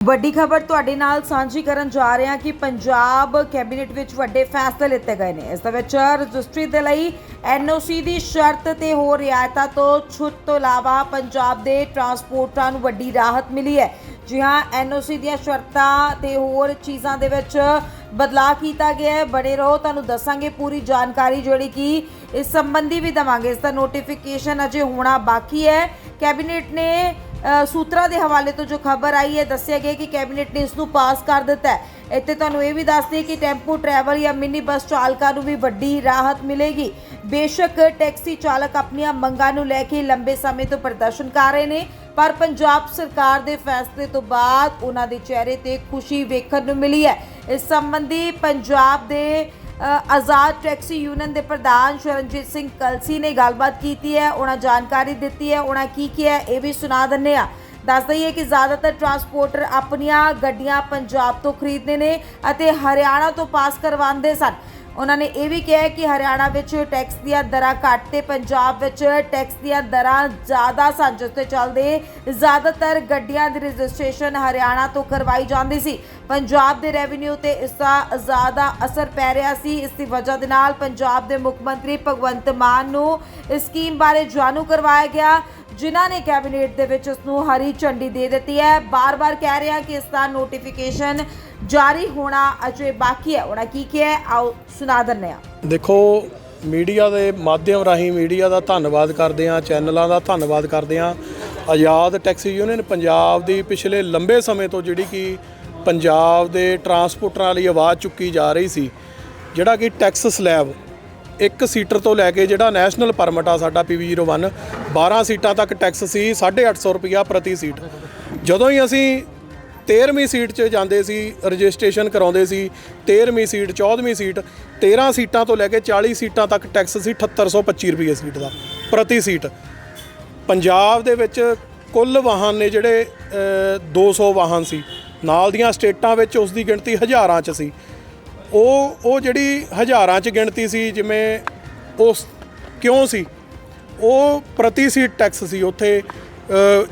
ਵੱਡੀ ਖਬਰ ਤੁਹਾਡੇ ਨਾਲ ਸਾਂਝੀ ਕਰਨ ਜਾ ਰਹੇ ਹਾਂ ਕਿ ਪੰਜਾਬ ਕੈਬਨਿਟ ਵਿੱਚ ਵੱਡੇ ਫੈਸਲੇ ਲਿੱਤੇ ਗਏ ਨੇ। ਇਸ ਦੇ ਵਿੱਚ ਰਜਿਸਟਰੀ ਦੇ ਲਈ ਐਨਓਸੀ ਦੀ ਸ਼ਰਤ ਤੇ ਹੋ ਰਿਆਇਤਾਂ ਤੋਂ ਛੁੱਟ ਤੋਂ ਇਲਾਵਾ ਪੰਜਾਬ ਦੇ ਟਰਾਂਸਪੋਰਟਰਾਂ ਨੂੰ ਵੱਡੀ ਰਾਹਤ ਮਿਲੀ ਹੈ। ਜੀ ਹਾਂ ਐਨਓਸੀ ਦੀਆਂ ਸ਼ਰਤਾਂ ਤੇ ਹੋਰ ਚੀਜ਼ਾਂ ਦੇ ਵਿੱਚ ਬਦਲਾਅ ਕੀਤਾ ਗਿਆ ਹੈ। ਬਣੇ ਰਹੋ, ਤੁਹਾਨੂੰ ਦੱਸਾਂਗੇ ਪੂਰੀ ਜਾਣਕਾਰੀ ਜਿਹੜੀ ਕਿ ਇਸ ਸੰਬੰਧੀ ਵੀ ਦਵਾਂਗੇ। ਇਸ ਦਾ ਨੋਟੀਫਿਕੇਸ਼ਨ ਅਜੇ ਹੋਣਾ ਬਾਕੀ ਹੈ। ਕੈਬਨਿਟ ਨੇ ਸੂਤਰਾਂ ਦੇ ਹਵਾਲੇ ਤੋਂ ਜੋ ਖਬਰ ਆਈ ਹੈ, ਦੱਸਿਆ ਗਿਆ ਕਿ ਕੈਬਨਿਟ ਨੇ ਇਸ ਨੂੰ ਪਾਸ ਕਰ ਦਿੱਤਾ ਹੈ। ਇੱਥੇ ਤੁਹਾਨੂੰ ਇਹ ਵੀ ਦੱਸ ਦਈਏ ਕਿ ਟੈਂਪੂ, ਟਰੈਵਲ ਜਾਂ ਮਿੰਨੀ ਬੱਸ ਚਾਲਕਾਂ ਨੂੰ ਵੀ ਵੱਡੀ ਰਾਹਤ ਮਿਲੇਗੀ। ਬੇਸ਼ੱਕ ਟੈਕਸੀ ਚਾਲਕ ਆਪਣੀਆਂ ਮੰਗਾਂ ਨੂੰ ਲੈ ਕੇ ਲੰਬੇ ਸਮੇਂ ਤੋਂ ਪ੍ਰਦਰਸ਼ਨ ਕਰ ਰਹੇ ਨੇ, ਪਰ ਪੰਜਾਬ ਸਰਕਾਰ ਦੇ ਫੈਸਲੇ ਤੋਂ ਬਾਅਦ ਉਹਨਾਂ ਦੇ ਚਿਹਰੇ ਤੇ ਖੁਸ਼ੀ ਵੇਖਣ ਨੂੰ ਮਿਲੀ ਹੈ। ਇਸ ਸੰਬੰਧੀ ਪੰਜਾਬ ਦੇ ਆਜ਼ਾਦ ਟੈਕਸੀ ਯੂਨੀਅਨ ਦੇ ਪ੍ਰਧਾਨ ਸ਼ਰਨਜੀਤ ਸਿੰਘ ਕਲਸੀ ਨੇ ਗੱਲਬਾਤ ਕੀਤੀ ਹੈ ਉਹਨਾਂ ਜਾਣਕਾਰੀ ਦਿੱਤੀ ਹੈ ਉਹਨਾਂ ਕੀ ਕੀ ਹੈ, ਇਹ ਵੀ ਸੁਣਾ ਦਿੰਨੇ ਆ ਦੱਸ ਦਈਏ ਕਿ ਜ਼ਿਆਦਾਤਰ ਟਰਾਂਸਪੋਰਟਰ ਆਪਣੀਆਂ ਗੱਡੀਆਂ ਪੰਜਾਬ ਤੋਂ ਖਰੀਦਦੇ ਨੇ ਅਤੇ ਹਰਿਆਣਾ ਤੋਂ ਪਾਸ ਕਰਵਾਉਂਦੇ ਸਨ। ਉਹਨਾਂ ਨੇ ਇਹ ਵੀ ਕਿਹਾ ਕਿ ਹਰਿਆਣਾ ਵਿੱਚ ਟੈਕਸ ਦੀਆਂ ਦਰਾਂ ਘੱਟ ਤੇ ਪੰਜਾਬ ਵਿੱਚ ਟੈਕਸ ਦੀਆਂ ਦਰਾਂ ਜ਼ਿਆਦਾ ਸਨ ਜਿਸ ਦੇ ਚੱਲਦੇ। ਜ਼ਿਆਦਾਤਰ ਗੱਡੀਆਂ ਦੀ ਰਜਿਸਟ੍ਰੇਸ਼ਨ ਹਰਿਆਣਾ ਤੋਂ ਕਰਵਾਈ ਜਾਂਦੀ ਸੀ। ਪੰਜਾਬ ਦੇ ਰੈਵਨਿਊ ਤੇ ਇਸ ਦਾ ਜ਼ਿਆਦਾ ਅਸਰ ਪੈ ਰਿਹਾ ਸੀ। ਇਸ ਦੀ ਵਜ੍ਹਾ ਦੇ ਨਾਲ ਪੰਜਾਬ ਦੇ ਮੁੱਖ ਮੰਤਰੀ ਭਗਵੰਤ ਮਾਨ ਨੂੰ ਇਸ ਸਕੀਮ ਬਾਰੇ ਜਾਣੂ ਕਰਵਾਇਆ ਗਿਆ। ਜਿਨ੍ਹਾਂ ਨੇ ਕੈਬਨਿਟ ਦੇ ਵਿੱਚ ਉਸ ਨੂੰ ਹਰੀ ਝੰਡੀ ਦੇ ਦਿੱਤੀ ਹੈ। ਬਾਰ-ਬਾਰ ਕਹਿ ਰਿਹਾ ਕਿ ਇਸ ਦਾ ਨੋਟੀਫਿਕੇਸ਼ਨ ਜਾਰੀ ਹੋਣਾ ਅਜੇ ਬਾਕੀ ਹੈ। ਉਹਨਾਂ ਕੀ ਕਿਹਾ ਹੈ? ਆਓ ਸੁਣਾ ਦਿੰਦੇ ਹਾਂ। ਦੇਖੋ, ਮੀਡੀਆ ਦੇ ਮਾਧਿਅਮ ਰਾਹੀਂ ਮੀਡੀਆ ਦਾ ਧੰਨਵਾਦ ਕਰਦੇ ਹਾਂ, ਚੈਨਲਾਂ ਦਾ ਧੰਨਵਾਦ ਕਰਦੇ ਹਾਂ। ਆਜ਼ਾਦ ਟੈਕਸੀ ਯੂਨੀਅਨ ਪੰਜਾਬ ਦੀ ਪਿਛਲੇ ਲੰਬੇ ਸਮੇਂ ਤੋਂ ਜਿਹੜੀ ਕਿ ਪੰਜਾਬ ਦੇ ਟਰਾਂਸਪੋਰਟਰਾਂ ਲਈ ਆਵਾਜ਼ ਚੁੱਕੀ ਜਾ ਰਹੀ ਸੀ, ਜਿਹੜਾ ਕਿ ਟੈਕਸ ਸਲੈਬ ਇੱਕ ਸੀਟਰ ਤੋਂ ਲੈ ਕੇ ਜਿਹੜਾ ਨੈਸ਼ਨਲ ਪਰਮਿਟ ਆ ਸਾਡਾ PV01 12 ਸੀਟਾਂ ਤੱਕ ਟੈਕਸ ਸੀ 850 ਰੁਪਿਆ ਪ੍ਰਤੀ ਸੀਟ। ਜਦੋਂ ਹੀ ਅਸੀਂ 13ਵੀਂ ਸੀਟ 'ਚ ਜਾਂਦੇ ਸੀ ਰਜਿਸਟ੍ਰੇਸ਼ਨ ਕਰਾਉਂਦੇ ਸੀ 13ਵੀਂ ਸੀਟ 14ਵੀਂ ਸੀਟ 13 ਸੀਟਾਂ ਤੋਂ ਲੈ ਕੇ 40 ਸੀਟਾਂ ਤੱਕ ਟੈਕਸ ਸੀ 7825 ਰੁਪਏ ਸੀਟ ਦਾ ਪ੍ਰਤੀ ਸੀਟ। ਪੰਜਾਬ ਦੇ ਵਿੱਚ ਕੁੱਲ ਵਾਹਨ ਨੇ ਜਿਹੜੇ ਅ, 200 ਵਾਹਨ ਸੀ। ਨਾਲ ਦੀਆਂ ਸਟੇਟਾਂ ਵਿੱਚ ਉਸ ਦੀ ਗਿਣਤੀ ਹਜ਼ਾਰਾਂ 'ਚ ਸੀ। ਉਹ ਉਹ ਜਿਹੜੀ ਹਜ਼ਾਰਾਂ 'ਚ ਗਿਣਤੀ ਸੀ, ਜਿਵੇਂ ਉਸ ਕਿਉਂ ਸੀ? ਉਹ ਪ੍ਰਤੀ ਸੀਟ ਟੈਕਸ ਸੀ ਉੱਥੇ।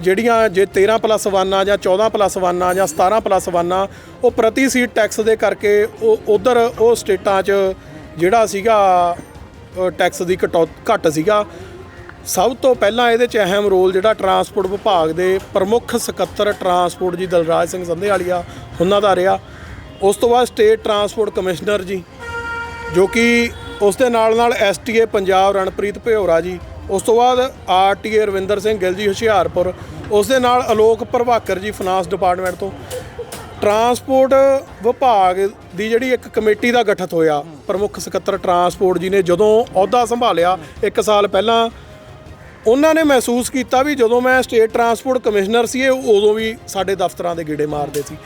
ਜਿਹੜੀਆਂ ਜੇ 13 ਪਲੱਸ 1 ਆ ਜਾਂ 14 ਪਲੱਸ 1 ਆ ਜਾਂ 17 ਪਲੱਸ 1 ਆ, ਉਹ ਪ੍ਰਤੀ ਸੀਟ ਟੈਕਸ ਦੇ ਕਰਕੇ ਉਹ ਉਧਰ ਉਹ ਸਟੇਟਾਂ 'ਚ ਜਿਹੜਾ ਸੀਗਾ ਟੈਕਸ ਦੀ ਕਟੌ, ਘੱਟ ਸੀਗਾ। ਸਭ ਤੋਂ ਪਹਿਲਾਂ ਇਹਦੇ 'ਚ ਅਹਿਮ ਰੋਲ ਜਿਹੜਾ ਟਰਾਂਸਪੋਰਟ ਵਿਭਾਗ ਦੇ ਪ੍ਰਮੁੱਖ ਸਕੱਤਰ ਟਰਾਂਸਪੋਰਟ ਜੀ ਦਲਰਾਜ ਸਿੰਘ ਸੰਧੇਵਾਲੀਆ, ਉਹਨਾਂ ਦਾ ਰਿਹਾ। ਉਸ ਤੋਂ ਬਾਅਦ ਸਟੇਟ ਟਰਾਂਸਪੋਰਟ ਕਮਿਸ਼ਨਰ ਜੀ, ਜੋ ਕਿ ਉਸ ਦੇ ਨਾਲ ਨਾਲ ਐਸਟੀਏ ਪੰਜਾਬ ਰਣਪ੍ਰੀਤ ਭਿਓਰਾ ਜੀ, ਉਸ ਤੋਂ ਬਾਅਦ ਆਰਟੀਏ ਰਵਿੰਦਰ ਸਿੰਘ ਗਿੱਲ ਜੀ ਹੁਸ਼ਿਆਰਪੁਰ, ਉਸ ਦੇ ਨਾਲ ਅਲੋਕ ਪ੍ਰਭਾਕਰ ਜੀ ਫਾਈਨਾਂਸ ਡਿਪਾਰਟਮੈਂਟ ਤੋਂ। ਟਰਾਂਸਪੋਰਟ ਵਿਭਾਗ ਦੀ ਜਿਹੜੀ ਇੱਕ ਕਮੇਟੀ ਦਾ ਗਠਿਤ ਹੋਇਆ, ਪ੍ਰਮੁੱਖ ਸਕੱਤਰ ਟਰਾਂਸਪੋਰਟ ਜੀ ਨੇ ਜਦੋਂ ਅਹੁਦਾ ਸੰਭਾਲਿਆ 1 ਸਾਲ ਪਹਿਲਾਂ ਉਹਨਾਂ ਨੇ ਮਹਿਸੂਸ ਕੀਤਾ ਵੀ ਜਦੋਂ ਮੈਂ ਸਟੇਟ ਟਰਾਂਸਪੋਰਟ ਕਮਿਸ਼ਨਰ ਸੀ, ਇਹ ਉਦੋਂ ਵੀ ਸਾਡੇ ਦਫ਼ਤਰਾਂ ਦੇ ਗੇੜੇ ਮਾਰਦੇ ਸੀ।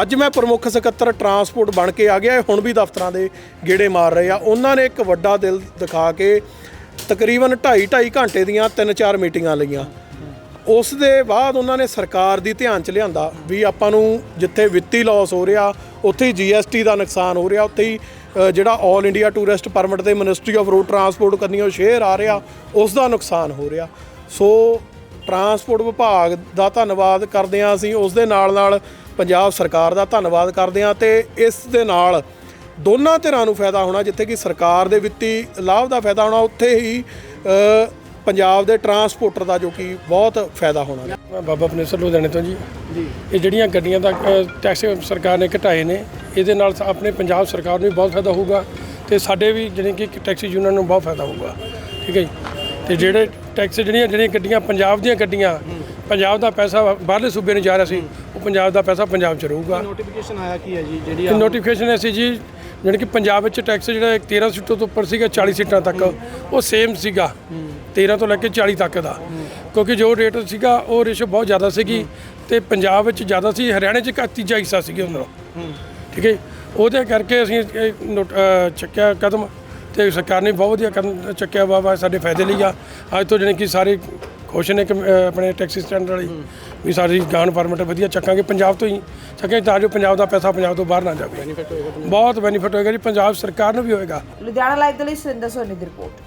ਅੱਜ ਮੈਂ ਪ੍ਰਮੁੱਖ ਸਕੱਤਰ ਟਰਾਂਸਪੋਰਟ ਬਣ ਕੇ ਆ ਗਿਆ, ਇਹ ਹੁਣ ਵੀ ਦਫ਼ਤਰਾਂ ਦੇ ਗੇੜੇ ਮਾਰ ਰਹੇ ਆ। ਉਹਨਾਂ ਨੇ ਇੱਕ ਵੱਡਾ ਦਿਲ ਦਿਖਾ ਕੇ ਤਕਰੀਬਨ 2.5 2.5 ਘੰਟੇ ਦੀਆਂ 3-4 ਮੀਟਿੰਗਾਂ ਲਈਆਂ। ਉਸ ਦੇ ਬਾਅਦ ਉਹਨਾਂ ਨੇ ਸਰਕਾਰ ਦੀ ਧਿਆਨ ਚ ਲਿਆਂਦਾ ਵੀ ਆਪਾਂ ਨੂੰ ਜਿੱਥੇ ਵਿੱਤੀ ਲਾਸ ਹੋ ਰਿਹਾ, ਉੱਥੇ ਹੀ ਜੀਐਸਟੀ ਦਾ ਨੁਕਸਾਨ ਹੋ ਰਿਹਾ, ਉੱਥੇ ਹੀ ਜਿਹੜਾ 올 ਇੰਡੀਆ ਟੂਰਿਸਟ ਪਰਮਿਟ ਤੇ ਮਿਨਿਸਟਰੀ ਆਫ ਰੋਡ ਟਰਾਂਸਪੋਰਟ ਕਰਨੀ ਉਹ ਸ਼ੇਅਰ ਆ ਰਿਹਾ ਉਸ ਦਾ ਨੁਕਸਾਨ ਹੋ ਰਿਹਾ। ਸੋ ਟਰਾਂਸਪੋਰਟ ਵਿਭਾਗ ਦਾ ਧੰਨਵਾਦ ਕਰਦੇ ਹਾਂ ਅਸੀਂ ਉਸ ਦੇ ਨਾਲ ਨਾਲ ਪੰਜਾਬ ਸਰਕਾਰ ਦਾ ਧੰਨਵਾਦ ਕਰਦੇ ਹਾਂ ਤੇ ਇਸ ਦੇ ਨਾਲ ਦੋਨਾਂ ਧਿਰਾਂ ਨੂੰ ਫਾਇਦਾ ਹੋਣਾ, ਜਿੱਥੇ ਕਿ ਸਰਕਾਰ ਦੇ ਵਿੱਤੀ ਲਾਭ ਦਾ ਫਾਇਦਾ ਹੋਣਾ, ਉੱਥੇ ਹੀ ਪੰਜਾਬ ਦੇ ਟਰਾਂਸਪੋਰਟਰ ਦਾ ਜੋ ਕਿ ਬਹੁਤ ਫਾਇਦਾ ਹੋਣਾ ਮੈਂ ਬਾਬਾ ਪਨੇਸਰ ਲੁਧਿਆਣੇ ਤੋਂ ਜੀ। ਇਹ ਜਿਹੜੀਆਂ ਗੱਡੀਆਂ ਦਾ ਟੈਕਸ ਸਰਕਾਰ ਨੇ ਘਟਾਏ ਨੇ ਇਹਦੇ ਨਾਲ ਆਪਣੇ ਪੰਜਾਬ ਸਰਕਾਰ ਨੂੰ ਵੀ ਬਹੁਤ ਫਾਇਦਾ ਹੋਊਗਾ ਤੇ ਸਾਡੇ ਵੀ ਜਿਹੜੇ ਕਿ ਟੈਕਸੀ ਯੂਨੀਅਨ ਨੂੰ ਬਹੁਤ ਫਾਇਦਾ ਹੋਊਗਾ। ਠੀਕ ਹੈ ਜੀ? ਤੇ ਜਿਹੜੇ ਟੈਕਸ ਜਿਹੜੀਆਂ ਜਿਹੜੀਆਂ ਗੱਡੀਆਂ ਪੰਜਾਬ ਦੀਆਂ ਗੱਡੀਆਂ ਪੰਜਾਬ ਦਾ ਪੈਸਾ ਬਾਹਰਲੇ ਸੂਬੇ ਨੂੰ ਜਾ ਰਿਹਾ ਸੀ ਉਹ ਪੰਜਾਬ ਦਾ ਪੈਸਾ ਪੰਜਾਬ 'ਚ ਰਹੂਗਾ। ਨੋਟੀਫਿਕੇਸ਼ਨ ਆਇਆ ਕੀ ਹੈ ਜੀ? ਜਿਹੜੀ ਕਿ ਨੋਟੀਫਿਕੇਸ਼ਨ ਐਸੀ ਜੀ ਜਾਣੀ ਕਿ ਪੰਜਾਬ ਵਿੱਚ ਟੈਕਸ ਜਿਹੜਾ 13 ਸੀਟਾਂ ਤੋਂ ਉੱਪਰ ਸੀਗਾ 40 ਸੀਟਾਂ ਤੱਕ। ਉਹ ਸੇਮ ਸੀਗਾ 13 ਤੋਂ ਲੈ ਕੇ 40 ਤੱਕ ਦਾ। ਕਿਉਂਕਿ ਜੋ ਰੇਟ ਸੀਗਾ ਉਹ ਰੇਸ਼ੋ ਬਹੁਤ ਜ਼ਿਆਦਾ ਸੀਗੀ ਤੇ ਪੰਜਾਬ ਵਿੱਚ ਜ਼ਿਆਦਾ ਸੀ ਹਰਿਆਣੇ 'ਚ ਇੱਕ ਤੀਜਾ ਹਿੱਸਾ ਸੀਗਾ ਉਹਨਾਂ ਠੀਕ ਹੈ। ਉਹਦੇ ਕਰਕੇ ਅਸੀਂ ਚੱਕਿਆ ਕਦਮ ਤੇ ਸਰਕਾਰ ਨੇ ਬਹੁਤ ਵਧੀਆ ਕਦਮ ਚੱਕਿਆ ਵਾ ਵਾ ਸਾਡੇ ਫਾਇਦੇ ਲਈ ਆ। ਅੱਜ ਤੋਂ ਜਾਣੀ ਕਿ ਸਾਰੇ ਖੁਸ਼ ਨੇ ਕਿ ਆਪਣੇ ਟੈਕਸੀ ਸਟੈਂਡ ਵਾਲੀ ਵੀ ਸਾਡੀ ਗਾਨ ਪਰਮਿਟ ਵਧੀਆ ਚੱਕਾਂਗੇ ਪੰਜਾਬ ਤੋਂ ਹੀ ਚੱਕਾਂਗੇ ਤਾਂ ਜੋ ਪੰਜਾਬ ਦਾ ਪੈਸਾ ਪੰਜਾਬ ਤੋਂ ਬਾਹਰ ਨਾ ਜਾਵੇ। ਬਹੁਤ ਬੈਨੀਫਿਟ ਹੋਏਗਾ ਜੀ ਪੰਜਾਬ ਸਰਕਾਰ ਨੂੰ ਵੀ ਹੋਏਗਾ। ਲੁਧਿਆਣਾ ਲਾਈਵ ਦੇ ਲਈ ਸੁਰਿੰਦਰ ਸੋਨੀ ਦੀ ਰਿਪੋਰਟ।